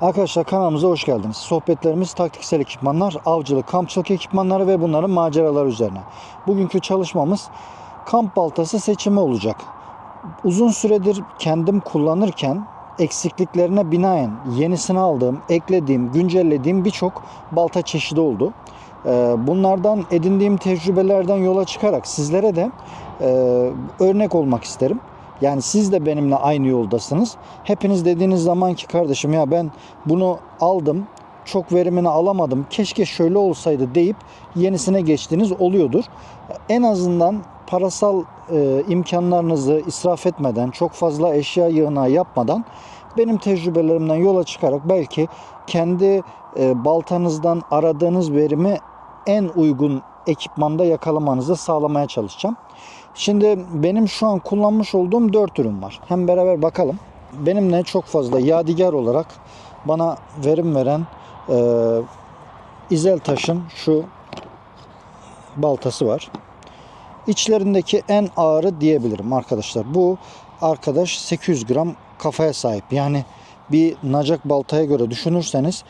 Arkadaşlar kanalımıza hoş geldiniz. Sohbetlerimiz taktiksel ekipmanlar, avcılık, kampçılık ekipmanları ve bunların maceraları üzerine. Bugünkü çalışmamız kamp baltası seçimi olacak. Uzun süredir kendim kullanırken eksikliklerine binaen yenisini aldığım, eklediğim, güncellediğim birçok balta çeşidi oldu. Ee, Bunlardan edindiğim tecrübelerden yola çıkarak sizlere de e, örnek olmak isterim. Yani siz de benimle aynı yoldasınız. Hepiniz dediğiniz zaman ki kardeşim ya ben bunu aldım, çok verimini alamadım, keşke şöyle olsaydı deyip yenisine geçtiğiniz oluyordur. En azından parasal e, imkanlarınızı israf etmeden, çok fazla eşya yığınağı yapmadan benim tecrübelerimden yola çıkarak belki kendi e, baltanızdan aradığınız verimi en uygun ekipmanda yakalamanızı sağlamaya çalışacağım. Şimdi benim şu an kullanmış olduğum 4 ürün var. Hem beraber bakalım. Benimle çok fazla yadigar olarak bana verim veren e, İzeltaş'ın şu baltası var. İçlerindeki en ağırı diyebilirim arkadaşlar. Bu arkadaş 800 gram kafaya sahip. Yani bir nacak baltaya göre düşünürseniz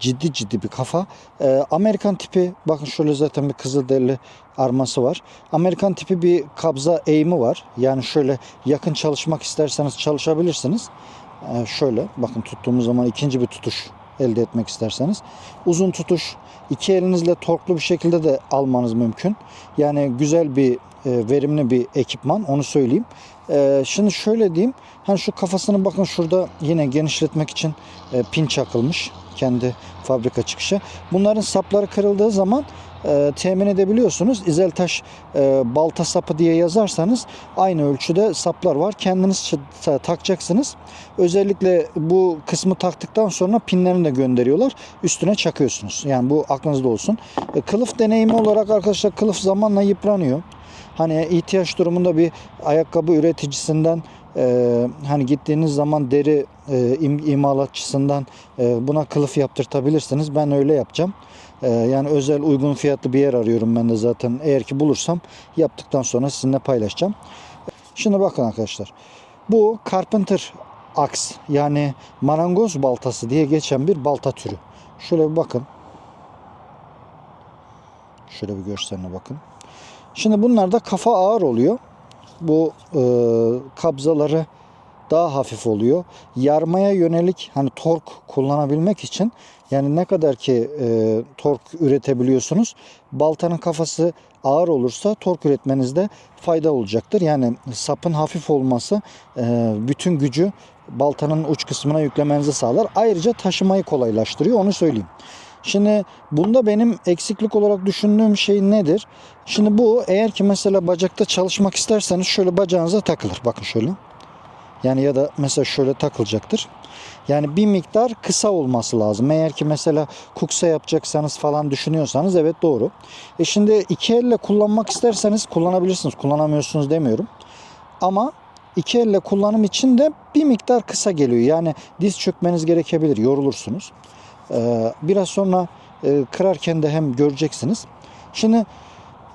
ciddi ciddi bir kafa. Ee, Amerikan tipi bakın şöyle zaten bir kızılderili arması var. Amerikan tipi bir kabza eğimi var. Yani şöyle yakın çalışmak isterseniz çalışabilirsiniz. Ee, şöyle bakın tuttuğumuz zaman ikinci bir tutuş elde etmek isterseniz. Uzun tutuş iki elinizle torklu bir şekilde de almanız mümkün. Yani güzel bir e, verimli bir ekipman onu söyleyeyim. Ee, şimdi şöyle diyeyim. Hani şu kafasını bakın şurada yine genişletmek için e, pin çakılmış. Kendi fabrika çıkışı. Bunların sapları kırıldığı zaman e, temin edebiliyorsunuz. İzeltaş e, balta sapı diye yazarsanız aynı ölçüde saplar var. Kendiniz takacaksınız. Özellikle bu kısmı taktıktan sonra pinlerini de gönderiyorlar. Üstüne çakıyorsunuz. Yani bu aklınızda olsun. E, kılıf deneyimi olarak arkadaşlar kılıf zamanla yıpranıyor. Hani ihtiyaç durumunda bir ayakkabı üreticisinden e, hani gittiğiniz zaman deri e, im- imalatçısından e, buna kılıf yaptırtabilirsiniz. Ben öyle yapacağım. E, yani özel uygun fiyatlı bir yer arıyorum ben de zaten. Eğer ki bulursam yaptıktan sonra sizinle paylaşacağım. Şimdi bakın arkadaşlar. Bu Carpenter Axe yani marangoz baltası diye geçen bir balta türü. Şöyle bir bakın. Şöyle bir görseline bakın. Şimdi bunlar da kafa ağır oluyor. Bu e, kabzaları daha hafif oluyor. Yarmaya yönelik hani tork kullanabilmek için yani ne kadar ki e, tork üretebiliyorsunuz baltanın kafası ağır olursa tork üretmenizde fayda olacaktır. Yani sapın hafif olması e, bütün gücü baltanın uç kısmına yüklemenizi sağlar. Ayrıca taşımayı kolaylaştırıyor onu söyleyeyim. Şimdi bunda benim eksiklik olarak düşündüğüm şey nedir? Şimdi bu eğer ki mesela bacakta çalışmak isterseniz şöyle bacağınıza takılır. Bakın şöyle. Yani ya da mesela şöyle takılacaktır. Yani bir miktar kısa olması lazım. Eğer ki mesela kuksa yapacaksanız falan düşünüyorsanız evet doğru. E şimdi iki elle kullanmak isterseniz kullanabilirsiniz. Kullanamıyorsunuz demiyorum. Ama iki elle kullanım için de bir miktar kısa geliyor. Yani diz çökmeniz gerekebilir. Yorulursunuz. Ee, biraz sonra e, kırarken de hem göreceksiniz. Şimdi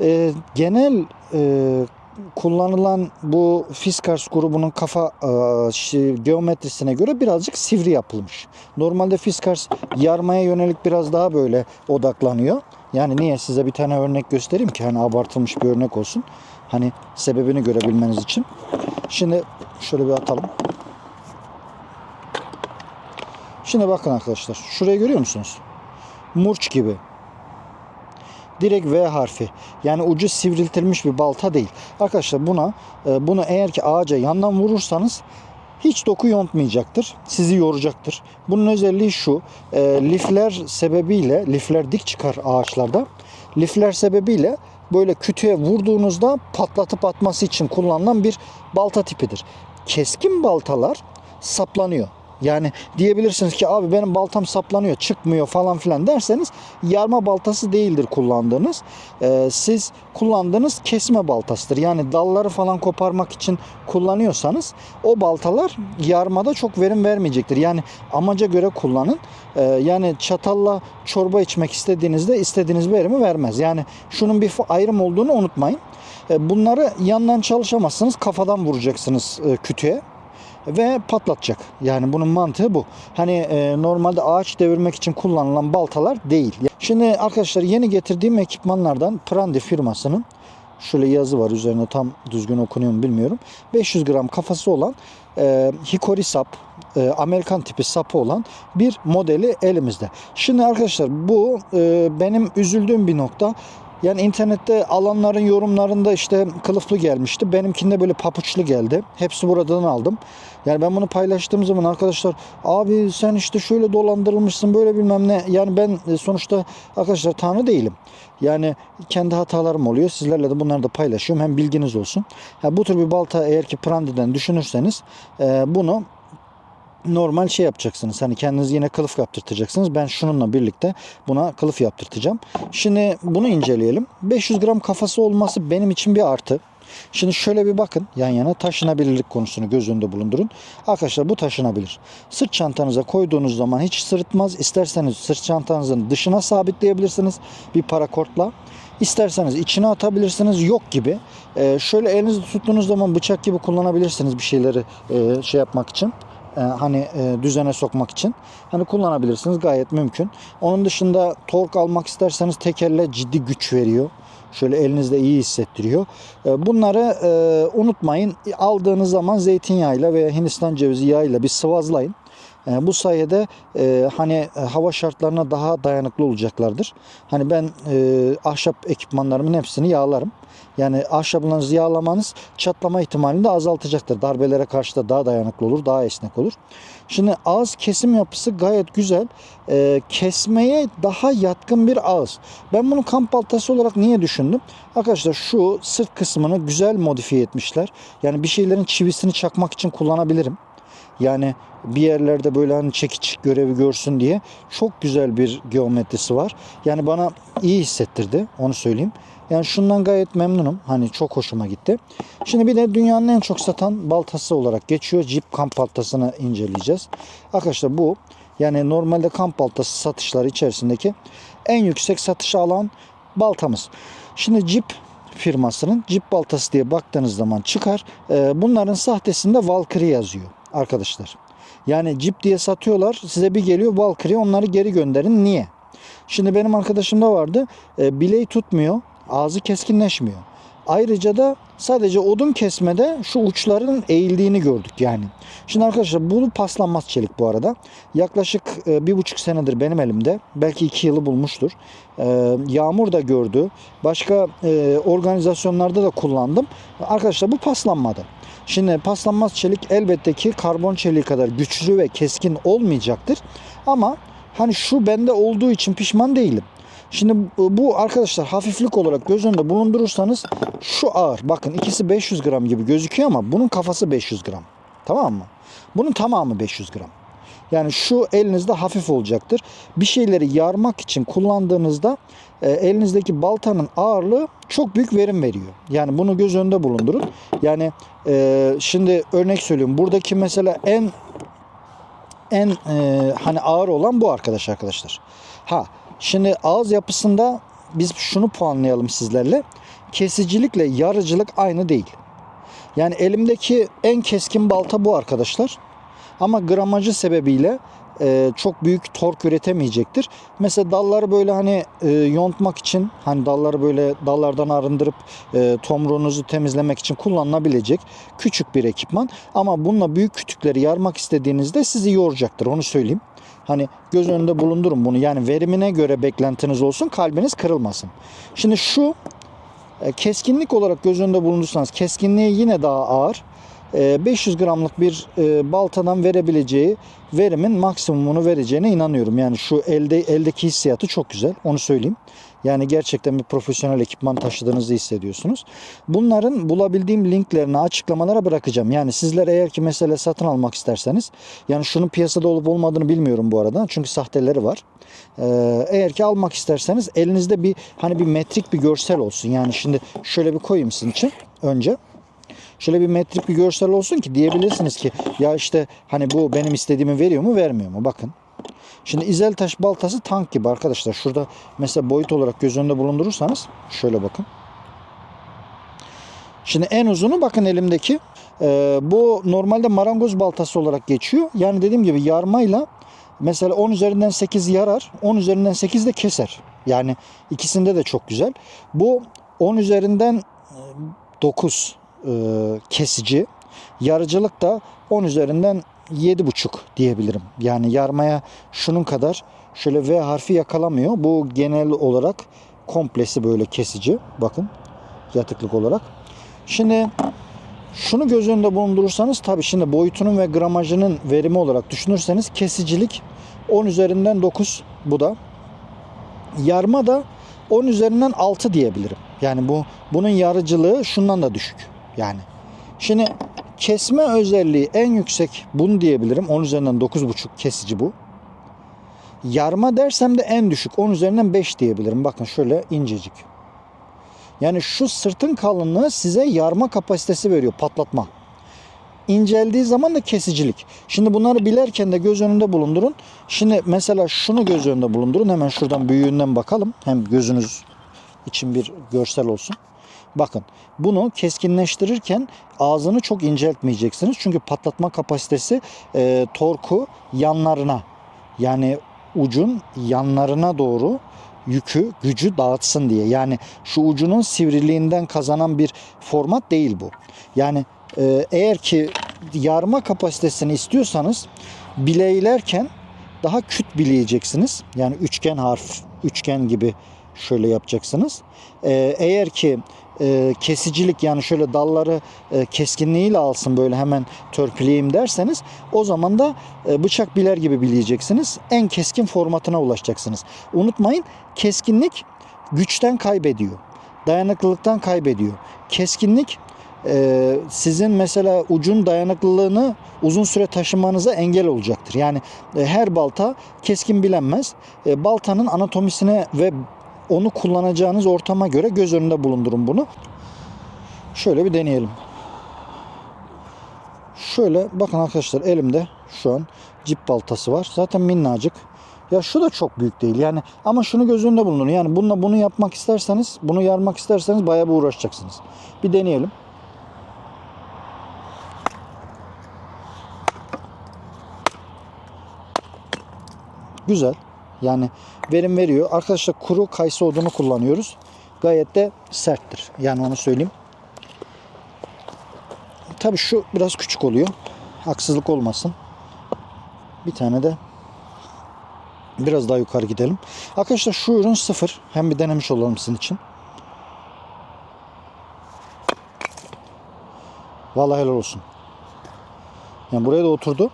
e, genel e, kullanılan bu Fiskars grubunun kafa e, şey, geometrisine göre birazcık sivri yapılmış. Normalde Fiskars yarmaya yönelik biraz daha böyle odaklanıyor. Yani niye size bir tane örnek göstereyim ki hani abartılmış bir örnek olsun. Hani sebebini görebilmeniz için. Şimdi şöyle bir atalım. Şimdi bakın arkadaşlar. Şurayı görüyor musunuz? Murç gibi. Direkt V harfi. Yani ucu sivriltilmiş bir balta değil. Arkadaşlar buna e, bunu eğer ki ağaca yandan vurursanız hiç doku yontmayacaktır. Sizi yoracaktır. Bunun özelliği şu. E, lifler sebebiyle, lifler dik çıkar ağaçlarda. Lifler sebebiyle böyle kütüğe vurduğunuzda patlatıp atması için kullanılan bir balta tipidir. Keskin baltalar saplanıyor. Yani diyebilirsiniz ki abi benim baltam saplanıyor çıkmıyor falan filan derseniz yarma baltası değildir kullandığınız. Ee, siz kullandığınız kesme baltasıdır. Yani dalları falan koparmak için kullanıyorsanız o baltalar yarmada çok verim vermeyecektir. Yani amaca göre kullanın. Ee, yani çatalla çorba içmek istediğinizde istediğiniz verimi vermez. Yani şunun bir ayrım olduğunu unutmayın. Ee, bunları yandan çalışamazsınız kafadan vuracaksınız e, kütüğe. Ve patlatacak. Yani bunun mantığı bu. Hani e, normalde ağaç devirmek için kullanılan baltalar değil. Şimdi arkadaşlar yeni getirdiğim ekipmanlardan Prandi firmasının şöyle yazı var üzerinde tam düzgün okunuyor mu bilmiyorum. 500 gram kafası olan e, hikori sap, e, Amerikan tipi sapı olan bir modeli elimizde. Şimdi arkadaşlar bu e, benim üzüldüğüm bir nokta. Yani internette alanların yorumlarında işte kılıflı gelmişti. Benimkinde böyle papuçlu geldi. Hepsi buradan aldım. Yani ben bunu paylaştığım zaman arkadaşlar abi sen işte şöyle dolandırılmışsın böyle bilmem ne. Yani ben e, sonuçta arkadaşlar tanrı değilim. Yani kendi hatalarım oluyor. Sizlerle de bunları da paylaşıyorum. Hem bilginiz olsun. Ha, bu tür bir balta eğer ki Prandi'den düşünürseniz e, bunu normal şey yapacaksınız. Hani kendiniz yine kılıf yaptırtacaksınız. Ben şununla birlikte buna kılıf yaptırtacağım. Şimdi bunu inceleyelim. 500 gram kafası olması benim için bir artı. Şimdi şöyle bir bakın yan yana taşınabilirlik konusunu göz önünde bulundurun. Arkadaşlar bu taşınabilir. Sırt çantanıza koyduğunuz zaman hiç sırıtmaz. İsterseniz sırt çantanızın dışına sabitleyebilirsiniz bir parakortla. İsterseniz içine atabilirsiniz yok gibi. Ee, şöyle elinizde tuttuğunuz zaman bıçak gibi kullanabilirsiniz bir şeyleri e, şey yapmak için. Ee, hani e, düzene sokmak için. Hani kullanabilirsiniz gayet mümkün. Onun dışında tork almak isterseniz tekerle ciddi güç veriyor. Şöyle elinizde iyi hissettiriyor. Ee, Bunları e, unutmayın. Aldığınız zaman zeytinyağıyla veya Hindistan cevizi yağıyla bir sıvazlayın. E, Bu sayede e, hani e, hava şartlarına daha dayanıklı olacaklardır. Hani ben e, ahşap ekipmanlarımın hepsini yağlarım. Yani ahşaplarınızı yağlamanız çatlama ihtimalini de azaltacaktır. Darbelere karşı da daha dayanıklı olur, daha esnek olur. Şimdi ağız kesim yapısı gayet güzel. E, kesmeye daha yatkın bir ağız. Ben bunu kamp baltası olarak niye düşündüm? Arkadaşlar şu sırt kısmını güzel modifiye etmişler. Yani bir şeylerin çivisini çakmak için kullanabilirim. Yani bir yerlerde böyle hani çekiç görevi görsün diye çok güzel bir geometrisi var. Yani bana iyi hissettirdi onu söyleyeyim. Yani şundan gayet memnunum. Hani çok hoşuma gitti. Şimdi bir de dünyanın en çok satan baltası olarak geçiyor. Jeep kamp baltasını inceleyeceğiz. Arkadaşlar bu yani normalde kamp baltası satışları içerisindeki en yüksek satışa alan baltamız. Şimdi Jeep firmasının Jeep baltası diye baktığınız zaman çıkar. Ee, Bunların sahtesinde Valkyrie yazıyor arkadaşlar. Yani Jeep diye satıyorlar. Size bir geliyor Valkyrie onları geri gönderin. Niye? Şimdi benim arkadaşımda vardı. E, bileği tutmuyor. Ağzı keskinleşmiyor. Ayrıca da sadece odun kesmede şu uçların eğildiğini gördük yani. Şimdi arkadaşlar bu paslanmaz çelik bu arada. Yaklaşık e, bir buçuk senedir benim elimde. Belki iki yılı bulmuştur. E, yağmur da gördü. Başka e, organizasyonlarda da kullandım. Arkadaşlar bu paslanmadı. Şimdi paslanmaz çelik elbette ki karbon çeliği kadar güçlü ve keskin olmayacaktır. Ama hani şu bende olduğu için pişman değilim. Şimdi bu- arkadaşlar hafiflik olarak göz önünde bulundurursanız şu ağır. Bakın ikisi 500 gram gibi gözüküyor ama bunun kafası 500 gram. Tamam mı? Bunun tamamı 500 gram. Yani şu elinizde hafif olacaktır. Bir şeyleri yarmak için kullandığınızda e, elinizdeki baltanın ağırlığı çok büyük verim veriyor. Yani bunu göz önünde bulundurun. Yani e, şimdi örnek söylüyorum. Buradaki mesela en en e, hani ağır olan bu arkadaş arkadaşlar. Ha şimdi ağız yapısında biz şunu puanlayalım sizlerle. Kesicilikle yarıcılık aynı değil. Yani elimdeki en keskin balta bu arkadaşlar. Ama gramajı sebebiyle e, çok büyük tork üretemeyecektir. Mesela dalları böyle hani e, yontmak için hani dalları böyle dallardan arındırıp e, tomruğunuzu temizlemek için kullanılabilecek küçük bir ekipman. Ama bununla büyük kütükleri yarmak istediğinizde sizi yoracaktır onu söyleyeyim. Hani göz önünde bulundurun bunu. Yani verimine göre beklentiniz olsun kalbiniz kırılmasın. Şimdi şu e, keskinlik olarak göz önünde bulundursanız keskinliği yine daha ağır. E, 500 gramlık bir e, baltadan verebileceği verimin maksimumunu vereceğine inanıyorum. Yani şu elde eldeki hissiyatı çok güzel. Onu söyleyeyim. Yani gerçekten bir profesyonel ekipman taşıdığınızı hissediyorsunuz. Bunların bulabildiğim linklerini açıklamalara bırakacağım. Yani sizler eğer ki mesela satın almak isterseniz yani şunun piyasada olup olmadığını bilmiyorum bu arada. Çünkü sahteleri var. Ee, eğer ki almak isterseniz elinizde bir hani bir metrik bir görsel olsun. Yani şimdi şöyle bir koyayım sizin için önce. Şöyle bir metrik bir görsel olsun ki diyebilirsiniz ki ya işte hani bu benim istediğimi veriyor mu vermiyor mu? Bakın. Şimdi izeltaş baltası tank gibi arkadaşlar. Şurada mesela boyut olarak göz önünde bulundurursanız şöyle bakın. Şimdi en uzunu bakın elimdeki Ee, bu normalde marangoz baltası olarak geçiyor. Yani dediğim gibi yarmayla mesela 10 üzerinden 8 yarar, 10 üzerinden 8 de keser. Yani ikisinde de çok güzel. Bu 10 üzerinden e, 9 e, kesici. Yarıcılık da 10 üzerinden 7,5 diyebilirim. Yani yarmaya şunun kadar şöyle V harfi yakalamıyor. Bu genel olarak komplesi böyle kesici. Bakın yatıklık olarak. Şimdi şunu göz önünde bulundurursanız tabii şimdi boyutunun ve gramajının verimi olarak düşünürseniz kesicilik 10 üzerinden 9 bu da. Yarma da 10 üzerinden 6 diyebilirim. Yani bu bunun yarıcılığı şundan da düşük. Yani şimdi kesme özelliği en yüksek bunu diyebilirim. 10 üzerinden 9,5 kesici bu. Yarma dersem de en düşük 10 üzerinden 5 diyebilirim. Bakın şöyle incecik. Yani şu sırtın kalınlığı size yarma kapasitesi veriyor patlatma. İnceldiği zaman da kesicilik. Şimdi bunları bilerken de göz önünde bulundurun. Şimdi mesela şunu göz önünde bulundurun. Hemen şuradan büyüğünden bakalım. Hem gözünüz için bir görsel olsun. Bakın bunu keskinleştirirken ağzını çok inceltmeyeceksiniz. Çünkü patlatma kapasitesi e, torku yanlarına yani ucun yanlarına doğru yükü, gücü dağıtsın diye. Yani şu ucunun sivriliğinden kazanan bir format değil bu. Yani e, eğer ki yarma kapasitesini istiyorsanız bileylerken daha küt bileyeceksiniz. Yani üçgen harf, üçgen gibi şöyle yapacaksınız. E, eğer ki e, kesicilik yani şöyle dalları e, keskinliğiyle alsın böyle hemen törpüleyeyim derseniz o zaman da e, bıçak biler gibi bileyeceksiniz. En keskin formatına ulaşacaksınız. Unutmayın keskinlik güçten kaybediyor. Dayanıklılıktan kaybediyor. Keskinlik e, sizin mesela ucun dayanıklılığını uzun süre taşımanıza engel olacaktır. Yani e, her balta keskin bilenmez. E, baltanın anatomisine ve onu kullanacağınız ortama göre göz önünde bulundurun bunu. Şöyle bir deneyelim. Şöyle bakın arkadaşlar elimde şu an cip baltası var. Zaten minnacık. Ya şu da çok büyük değil yani ama şunu göz önünde bulundurun. Yani bununla bunu yapmak isterseniz, bunu yarmak isterseniz bayağı bir uğraşacaksınız. Bir deneyelim. Güzel. Yani verim veriyor. Arkadaşlar kuru kayısı odunu kullanıyoruz. Gayet de serttir. Yani onu söyleyeyim. Tabii şu biraz küçük oluyor. Haksızlık olmasın. Bir tane de biraz daha yukarı gidelim. Arkadaşlar şu ürün sıfır. Hem bir denemiş olalım sizin için. Vallahi helal olsun. Yani buraya da oturdu.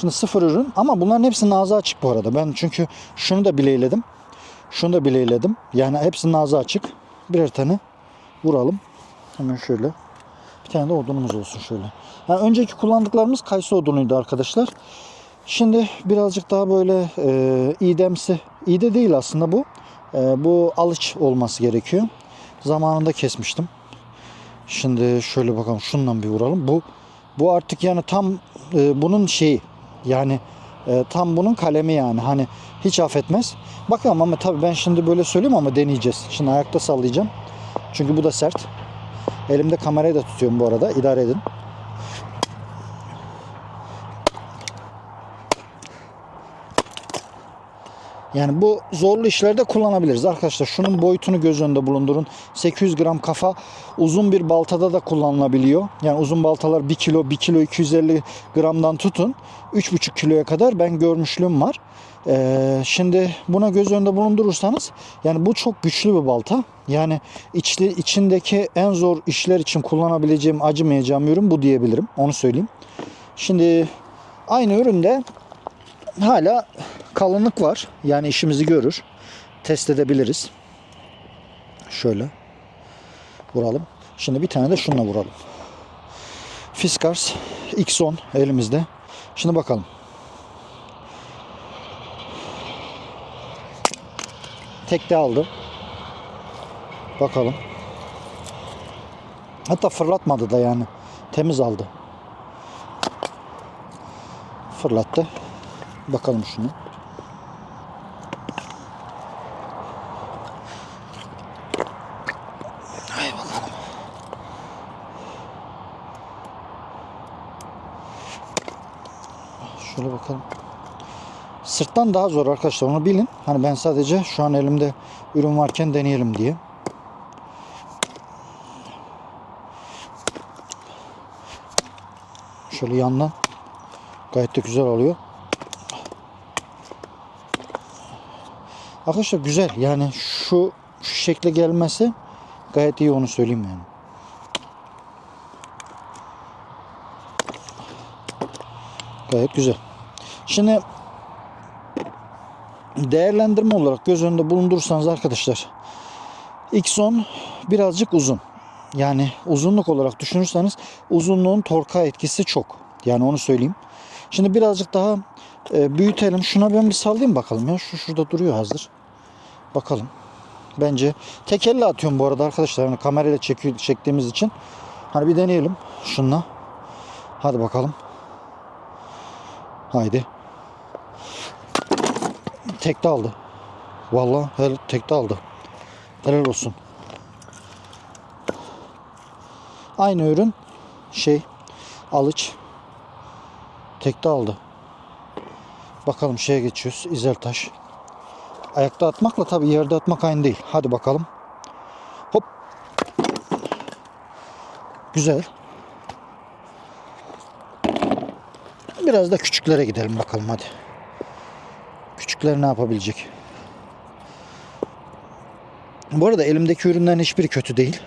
Şimdi sıfır ürün ama bunların hepsinin ağzı açık bu arada. Ben çünkü şunu da bileyledim. Şunu da bileyledim. Yani hepsinin ağzı açık. Birer tane vuralım. Hemen şöyle. Bir tane de odunumuz olsun şöyle. Yani önceki kullandıklarımız kayısı odunuydu arkadaşlar. Şimdi birazcık daha böyle e, iğdemsi. İğde değil aslında bu. E, bu alıç olması gerekiyor. Zamanında kesmiştim. Şimdi şöyle bakalım şundan bir vuralım. Bu bu artık yani tam e, bunun şeyi yani e, tam bunun kalemi yani hani hiç affetmez. Bakalım ama tabii ben şimdi böyle söyleyeyim ama deneyeceğiz. Şimdi ayakta sallayacağım. Çünkü bu da sert. Elimde kamerayı da tutuyorum bu arada. İdare edin. Yani bu zorlu işlerde kullanabiliriz arkadaşlar. Şunun boyutunu göz önünde bulundurun. 800 gram kafa uzun bir baltada da kullanılabiliyor. Yani uzun baltalar 1 kilo, 1 kilo 250 gramdan tutun. 3,5 kiloya kadar ben görmüşlüğüm var. Ee, şimdi buna göz önünde bulundurursanız yani bu çok güçlü bir balta. Yani içli, içindeki en zor işler için kullanabileceğim, acımayacağım ürün bu diyebilirim. Onu söyleyeyim. Şimdi aynı üründe hala kalınlık var. Yani işimizi görür. Test edebiliriz. Şöyle vuralım. Şimdi bir tane de şununla vuralım. Fiskars X10 elimizde. Şimdi bakalım. Tekte aldı. Bakalım. Hatta fırlatmadı da yani. Temiz aldı. Fırlattı. Bakalım şunu. Hay bakalım. Ah, şöyle bakalım. Sırttan daha zor arkadaşlar onu bilin. Hani ben sadece şu an elimde ürün varken deneyelim diye. Şöyle yandan gayet de güzel oluyor. Arkadaşlar güzel yani şu, şu şekle gelmesi gayet iyi onu söyleyeyim yani. Gayet güzel. Şimdi değerlendirme olarak göz önünde bulundurursanız arkadaşlar X10 birazcık uzun. Yani uzunluk olarak düşünürseniz uzunluğun torka etkisi çok. Yani onu söyleyeyim. Şimdi birazcık daha e, büyütelim. Şuna ben bir sallayayım bakalım ya. Şu şurada duruyor hazır. Bakalım. Bence tek elle atıyorum bu arada arkadaşlar. Yani kamerayla çekiyor, çektiğimiz için. Hani bir deneyelim şunla. Hadi bakalım. Haydi. Tekte aldı. Vallahi her tekte aldı. Helal olsun. Aynı ürün şey alıç tekte aldı. Bakalım şeye geçiyoruz. İzeltaş. Ayakta atmakla tabii yerde atmak aynı değil. Hadi bakalım. Hop. Güzel. Biraz da küçüklere gidelim bakalım hadi. Küçükler ne yapabilecek? Bu arada elimdeki ürünlerin hiçbiri kötü değil.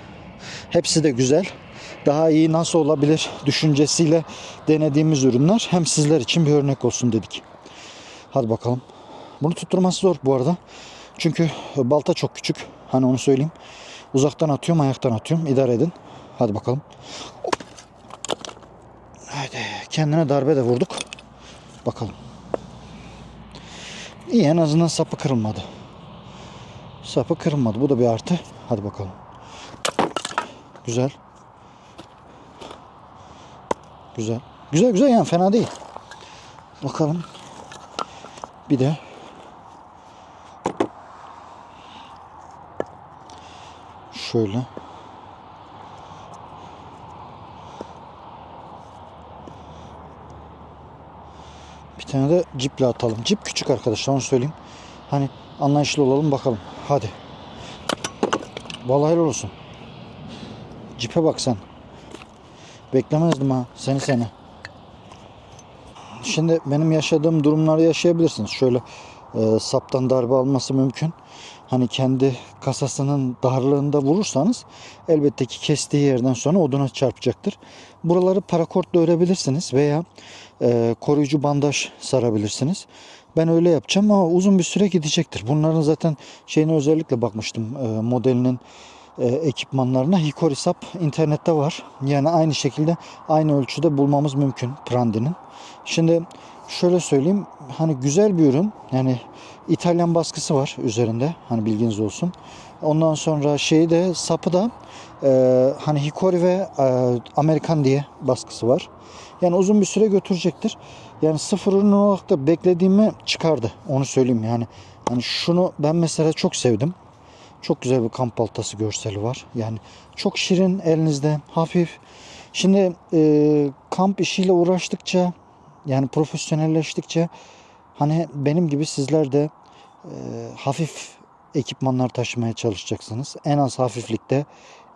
Hepsi de güzel. Daha iyi nasıl olabilir düşüncesiyle denediğimiz ürünler hem sizler için bir örnek olsun dedik. Hadi bakalım. Bunu tutturması zor bu arada. Çünkü balta çok küçük. Hani onu söyleyeyim. Uzaktan atıyorum, ayaktan atıyorum. İdare edin. Hadi bakalım. Haydi. Kendine darbe de vurduk. Bakalım. İyi en azından sapı kırılmadı. Sapı kırılmadı. Bu da bir artı. Hadi bakalım. Güzel. Güzel. Güzel güzel yani fena değil. Bakalım. Bir de şöyle bir tane de ciple atalım. Cip küçük arkadaşlar onu söyleyeyim. Hani anlayışlı olalım bakalım. Hadi. Vallahi helal olsun. Cipe bak sen. Beklemezdim ha seni seni. Şimdi benim yaşadığım durumları yaşayabilirsiniz. Şöyle e, saptan darbe alması mümkün. Hani kendi kasasının darlığında vurursanız elbette ki kestiği yerden sonra oduna çarpacaktır. Buraları parakortla örebilirsiniz veya e, koruyucu bandaj sarabilirsiniz. Ben öyle yapacağım ama uzun bir süre gidecektir. Bunların zaten şeyine özellikle bakmıştım e, modelinin e, ekipmanlarına Hikorisap internette var. Yani aynı şekilde aynı ölçüde bulmamız mümkün Prandi'nin. Şimdi şöyle söyleyeyim hani güzel bir ürün yani İtalyan baskısı var üzerinde hani bilginiz olsun. Ondan sonra şeyi de sapı da e, hani Hikori ve e, Amerikan diye baskısı var. Yani uzun bir süre götürecektir. Yani sıfır ürün olarak da beklediğimi çıkardı. Onu söyleyeyim yani. Hani şunu ben mesela çok sevdim. Çok güzel bir kamp baltası görseli var. Yani çok şirin elinizde hafif. Şimdi e, kamp işiyle uğraştıkça yani profesyonelleştikçe hani benim gibi sizler de e, hafif ekipmanlar taşımaya çalışacaksınız. En az hafiflikte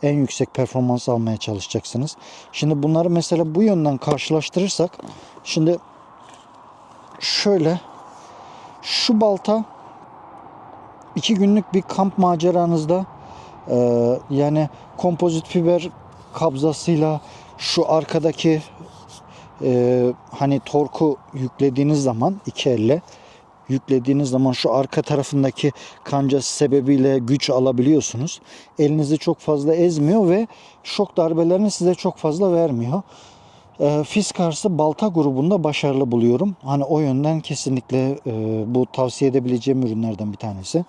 en yüksek performans almaya çalışacaksınız. Şimdi bunları mesela bu yönden karşılaştırırsak şimdi şöyle şu balta iki günlük bir kamp maceranızda e, yani kompozit fiber kabzasıyla şu arkadaki e, hani torku yüklediğiniz zaman iki elle yüklediğiniz zaman şu arka tarafındaki kancası sebebiyle güç alabiliyorsunuz. Elinizi çok fazla ezmiyor ve şok darbelerini size çok fazla vermiyor. E, Fiskars'ı balta grubunda başarılı buluyorum. Hani o yönden kesinlikle e, bu tavsiye edebileceğim ürünlerden bir tanesi.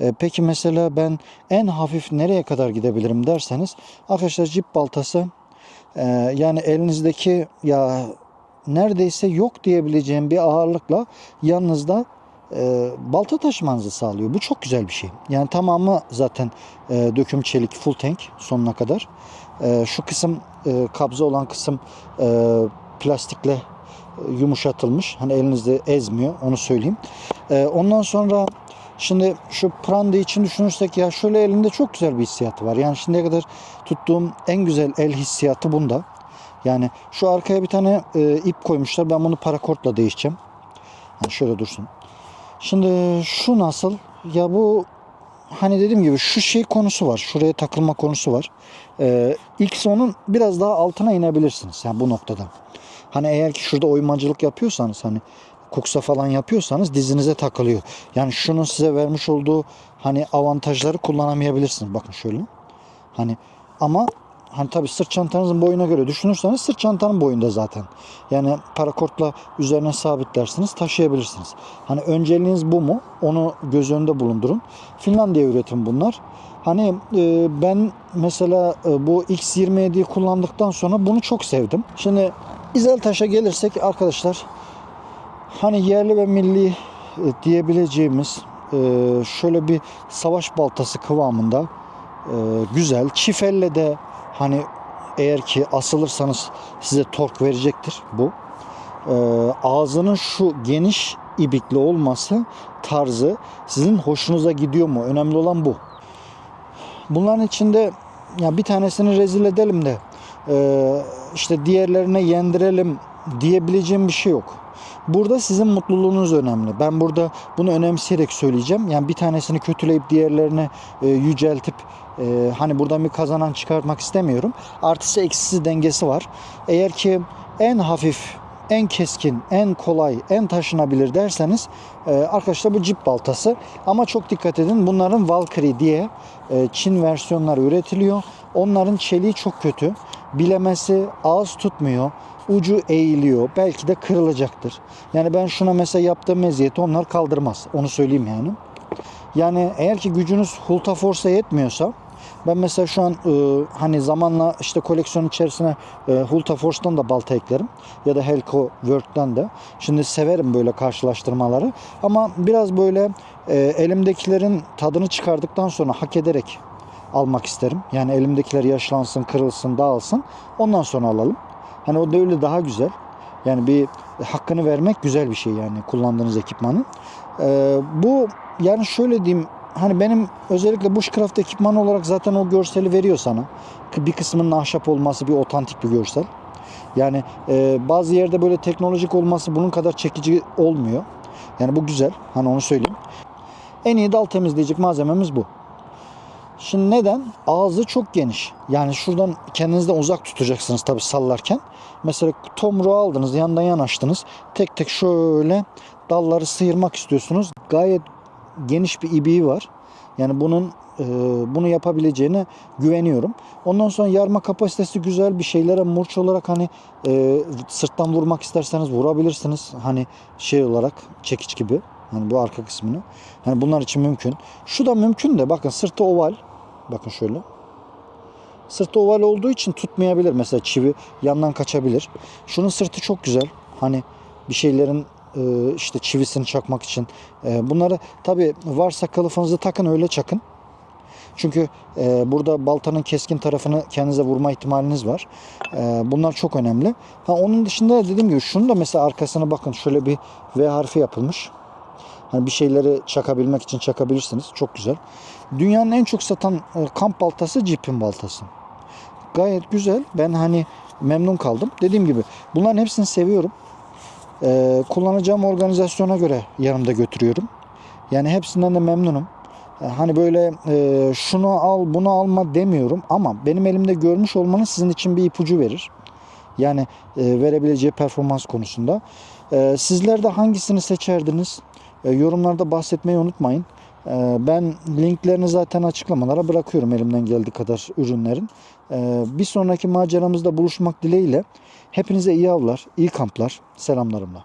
E, peki mesela ben en hafif nereye kadar gidebilirim derseniz arkadaşlar cip baltası e, yani elinizdeki ya neredeyse yok diyebileceğim bir ağırlıkla yanınızda e, balta taşımanızı sağlıyor. Bu çok güzel bir şey. Yani tamamı zaten e, döküm çelik full tank sonuna kadar. Şu kısım e, kabza olan kısım e, plastikle e, yumuşatılmış. Hani elinizde ezmiyor onu söyleyeyim. E, ondan sonra şimdi şu pranda için düşünürsek ya şöyle elinde çok güzel bir hissiyatı var. Yani şimdiye kadar tuttuğum en güzel el hissiyatı bunda. Yani şu arkaya bir tane e, ip koymuşlar. Ben bunu parakortla değişeceğim. Yani şöyle dursun. Şimdi şu nasıl? Ya bu hani dediğim gibi şu şey konusu var. Şuraya takılma konusu var. Ee, X onun biraz daha altına inebilirsiniz. Yani bu noktada. Hani eğer ki şurada oymacılık yapıyorsanız hani kuksa falan yapıyorsanız dizinize takılıyor. Yani şunun size vermiş olduğu hani avantajları kullanamayabilirsiniz. Bakın şöyle. Hani ama hani tabii sırt çantanızın boyuna göre düşünürseniz sırt çantanın boyunda zaten. Yani parakortla üzerine sabitlersiniz taşıyabilirsiniz. Hani önceliğiniz bu mu? Onu göz önünde bulundurun. Finlandiya üretim bunlar. Hani e, ben mesela e, bu X27'yi kullandıktan sonra bunu çok sevdim. Şimdi İzeltaş'a gelirsek arkadaşlar hani yerli ve milli e, diyebileceğimiz e, şöyle bir savaş baltası kıvamında e, güzel. Çift elle de hani eğer ki asılırsanız size tork verecektir bu. E, ağzının şu geniş ibikli olması tarzı sizin hoşunuza gidiyor mu? Önemli olan bu. Bunların içinde ya bir tanesini rezil edelim de e, işte diğerlerine yendirelim diyebileceğim bir şey yok. Burada sizin mutluluğunuz önemli. Ben burada bunu önemseyerek söyleyeceğim. Yani bir tanesini kötüleyip diğerlerini e, yüceltip e, hani buradan bir kazanan çıkartmak istemiyorum. Artısı eksisi dengesi var. Eğer ki en hafif, en keskin, en kolay, en taşınabilir derseniz e, arkadaşlar bu cip baltası. Ama çok dikkat edin bunların Valkyrie diye e, Çin versiyonları üretiliyor. Onların çeliği çok kötü. Bilemesi ağız tutmuyor. Ucu eğiliyor. Belki de kırılacaktır. Yani ben şuna mesela yaptığım eziyeti onlar kaldırmaz. Onu söyleyeyim yani. Yani eğer ki gücünüz Hulta Force'a yetmiyorsa ben mesela şu an e, hani zamanla işte koleksiyon içerisine e, Hulta Force'dan da balta eklerim. Ya da Helco Work'tan da. Şimdi severim böyle karşılaştırmaları. Ama biraz böyle e, elimdekilerin tadını çıkardıktan sonra hak ederek almak isterim. Yani elimdekiler yaşlansın, kırılsın, dağılsın. Ondan sonra alalım. Hani o da öyle daha güzel. Yani bir hakkını vermek güzel bir şey yani kullandığınız ekipmanın. Ee, bu yani şöyle diyeyim hani benim özellikle bushcraft ekipmanı olarak zaten o görseli veriyor sana. Bir kısmının ahşap olması bir otantik bir görsel. Yani e, bazı yerde böyle teknolojik olması bunun kadar çekici olmuyor. Yani bu güzel. Hani onu söyleyeyim. En iyi dal temizleyecek malzememiz bu. Şimdi neden? Ağzı çok geniş. Yani şuradan kendinizden uzak tutacaksınız tabii sallarken. Mesela tomruğu aldınız, yandan yanaştınız. Tek tek şöyle dalları sıyırmak istiyorsunuz. Gayet geniş bir ibiği var. Yani bunun e, bunu yapabileceğine güveniyorum. Ondan sonra yarma kapasitesi güzel bir şeylere murç olarak hani e, sırttan vurmak isterseniz vurabilirsiniz. Hani şey olarak çekiç gibi. Hani bu arka kısmını. Hani bunlar için mümkün. Şu da mümkün de bakın sırtı oval. Bakın şöyle. Sırtı oval olduğu için tutmayabilir. Mesela çivi yandan kaçabilir. Şunun sırtı çok güzel. Hani bir şeylerin işte çivisini çakmak için. E, bunları tabi varsa kılıfınızı takın öyle çakın. Çünkü e, burada baltanın keskin tarafını kendinize vurma ihtimaliniz var. E, bunlar çok önemli. Ha, onun dışında dediğim gibi şunu da mesela arkasına bakın şöyle bir V harfi yapılmış. Hani bir şeyleri çakabilmek için çakabilirsiniz. Çok güzel. Dünyanın en çok satan e, kamp baltası Jeep'in baltası. Gayet güzel. Ben hani memnun kaldım. Dediğim gibi bunların hepsini seviyorum. Ee, kullanacağım organizasyona göre yanımda götürüyorum. Yani hepsinden de memnunum. Ee, Hani böyle e, şunu al bunu alma demiyorum ama benim elimde görmüş olmanız sizin için bir ipucu verir. Yani e, verebileceği performans konusunda. E, sizler de hangisini seçerdiniz? Yorumlarda bahsetmeyi unutmayın. Ben linklerini zaten açıklamalara bırakıyorum elimden geldiği kadar ürünlerin. Bir sonraki maceramızda buluşmak dileğiyle hepinize iyi avlar, iyi kamplar. Selamlarımla.